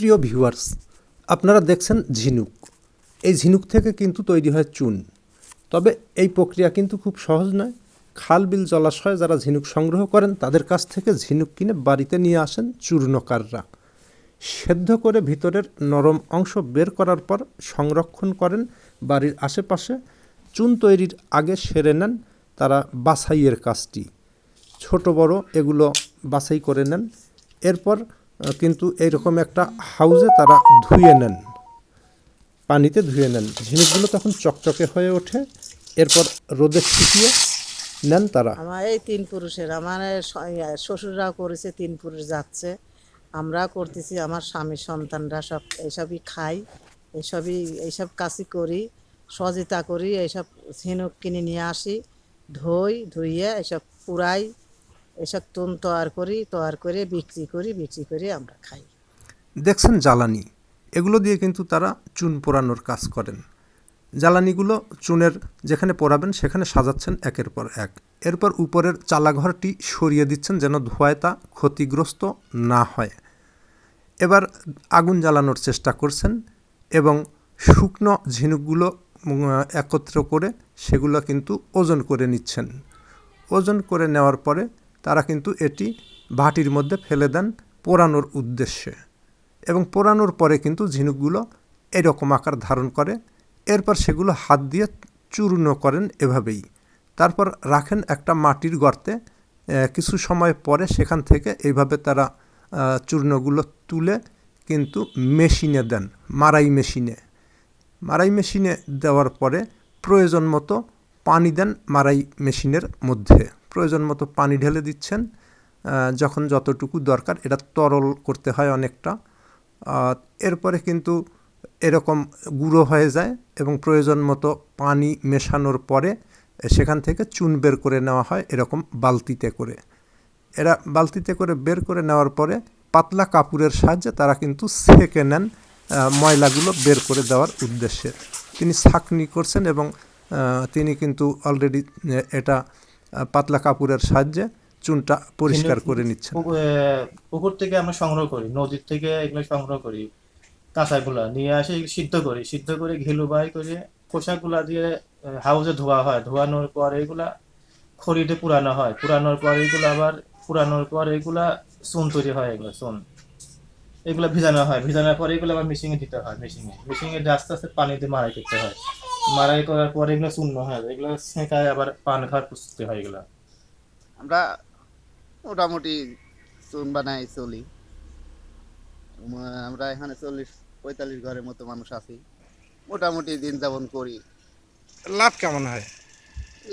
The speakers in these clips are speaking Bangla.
প্রিয় ভিউয়ার্স আপনারা দেখছেন ঝিনুক। এই ঝিনুক থেকে কিন্তু তৈরি হয় চুন। তবে এই প্রক্রিয়া কিন্তু খুব সহজ নয়। খাল বিল জলাশয়ে যারা ঝিনুক সংগ্রহ করেন, তাদের কাছ থেকে ঝিনুক কিনে বাড়িতে নিয়ে আসেন চূর্ণকাররা। সেদ্ধ করে ভিতরের নরম অংশ বের করার পর সংরক্ষণ করেন বাড়ির আশেপাশে। চুন তৈরির আগে সেরে নেন তারা বাছাইয়ের কাজটি। ছোট বড় এগুলো বাছাই করে নেন। এরপর কিন্তু এইরকম একটা হাউজে তারা ধুয়ে নেন। পানিতে ধুয়ে নেন। ঝিনুকগুলো তখন চকচকে হয়ে ওঠে। এরপর রোদে শুকিয়ে নেন তারা। আমার এই তিন পুরুষের, আমার এই শ- শ্বশুররাও করেছে, তিন পুরুষ যাচ্ছে। আমরা করতেছি, আমার স্বামী, সন্তানরা সব এইসবই খাই, এইসবই, এইসব কাজই করি, সহযোগিতা করি, এইসব ঝিনুক কিনে নিয়ে আসি, ধুই, ধুইয়ে এইসব পুরাই এইসব তুন তৈয়ার করি, তৈয়ার করে বিক্রি করি, বিক্রি করে আমরা খাই। দেখছেন জ্বালানি, এগুলো দিয়ে কিন্তু তারা চুন পোড়ানোর কাজ করেন। জ্বালানিগুলো চুনের যেখানে পোড়াবেন সেখানে সাজাচ্ছেন একের পর এক। এরপর উপরের চালাঘরটি সরিয়ে দিচ্ছেন যেন ধোঁয়ায় তা ক্ষতিগ্রস্ত না হয়। এবার আগুন জ্বালানোর চেষ্টা করছেন এবং শুকনো ঝিনুকগুলো একত্র করে সেগুলো কিন্তু ওজন করে নিচ্ছেন। ওজন করে নেওয়ার পরে তারা কিন্তু এটি ভাটির মধ্যে ফেলে দেন পোড়ানোর উদ্দেশ্যে এবং পোড়ানোর পরে কিন্তু ঝিনুকগুলো এরকম আকার ধারণ করে। এরপর সেগুলো হাত দিয়ে চূর্ণ করেন এভাবেই। তারপর রাখেন একটা মাটির গর্তে। কিছু সময় পরে সেখান থেকে এইভাবে তারা চূর্ণগুলো তুলে কিন্তু মেশিনে দেন মারাই মেশিনে। মারাই মেশিনে দেওয়ার পরে প্রয়োজন মতো পানি দেন মারাই মেশিনের মধ্যে। প্রয়োজন মতো পানি ঢেলে দিচ্ছেন যখন যতটুকু দরকার। এটা তরল করতে হয় অনেকটা। এরপরে কিন্তু এরকম গুঁড়ো হয়ে যায় এবং প্রয়োজন মতো পানি মেশানোর পরে সেখান থেকে চুন বের করে নেওয়া হয় এরকম বালতিতে করে। এরা বালতিতে করে বের করে নেওয়ার পরে পাতলা কাপড়ের সাহায্যে তারা কিন্তু সেকে নেন ময়লাগুলো বের করে দেওয়ার উদ্দেশ্যে। তিনি ছাকনি করছেন এবং তিনি কিন্তু অলরেডি এটা পাতলা কাপড়ের সাহায্যে চুনটা পরিষ্কার করে নিচ্ছেন। এ, পুকুর থেকে আমরা সংগ্রহ করি নদীর থেকে এগুলো সংগ্রহ করি কাঁচাগুলা নিয়ে আসে সিদ্ধ করি সিদ্ধ করে ঘিলু বাই করে খোসাগুলা দিয়ে হাউজে ধোয়া হয়। ধোয়ানোর পর এগুলা খড়িতে পুরানো হয়। পুরানোর পর এগুলো আবার পুরানোর পর এগুলা চুন তৈরি হয় এগুলো চুন। এগুলো ভিজানো হয়। ভিজানোর পর এগুলো আবার মেশিনে দিতে হয় মেশিনে মেশিনে দিয়ে আস্তে আস্তে পানিতে মারাই করতে হয়। মারাই করার পর এগুলো চূর্ণ হয় এগুলো সেঁকায় আবার পান খাওয়ার প্রস্তুতি হয় এগুলো। আমরা মোটামুটি চুন বানাই চলি। আমরা এখানে চল্লিশ পঁয়তাল্লিশ ঘরের মতো মানুষ আছি। মোটামুটি দিন যাপন করি। লাভ কেমন হয়?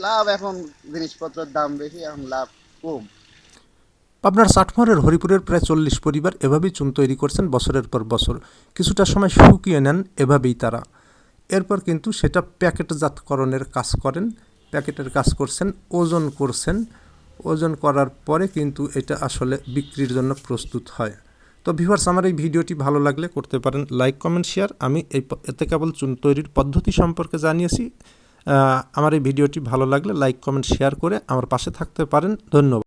লাভ এখন জিনিসপত্রের দাম বেশি এখন লাভ কম। পাবনার চাটমারের হরিপুরের প্রায় চল্লিশ পরিবার এভাবেই চুন তৈরি করছেন বছরের পর বছর। কিছুটা সময় শুকিয়ে নেন এভাবেই তারা। এরপর কিন্তু সেটা প্যাকেটজাতকরণের কাজ করেন, প্যাকেটের কাজ করছেন, ওজন করছেন। ওজন করার পরে কিন্তু এটা আসলে বিক্রির জন্য প্রস্তুত হয়। তো ভিউয়ার্স, আমার এই ভিডিওটি ভালো লাগলে করতে পারেন লাইক, কমেন্ট, শেয়ার। আমি এই এতে কেবল চুন তৈরির পদ্ধতি সম্পর্কে জানিয়েছি। আমার এই ভিডিওটি ভালো লাগলে লাইক, কমেন্ট, শেয়ার করে আমার পাশে থাকতে পারেন। ধন্যবাদ।